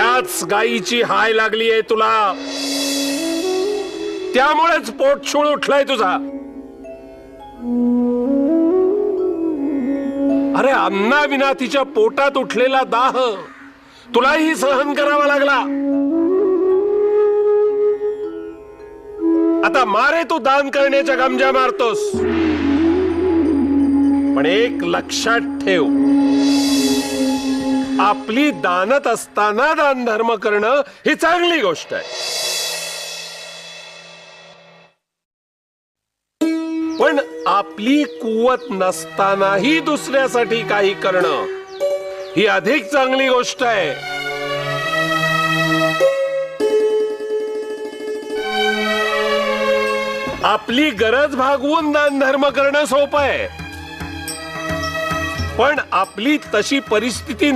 त्याच गायीची हाय लागली आहे तुला. त्यामुळेच पोट छुळ उठलाय तुझा. अरे अन्ना विना तिच्या पोटात उठलेला दाह तुलाही सहन करावा लागला. आता मारे तू दान करण्याच्या गमजा मारतोस. पण एक लक्षात ठेव. आपली दानत असताना दान धर्म करणं ही चांगली गोष्ट आहे. पण आपली कुवत नसतानाही दुसऱ्यासाठी काही करणं ही अधिक चांगली गोष्ट आहे. आपली गरज भागवून दान धर्म करणं सोपं आहे. पण आपली तशी परिस्थिती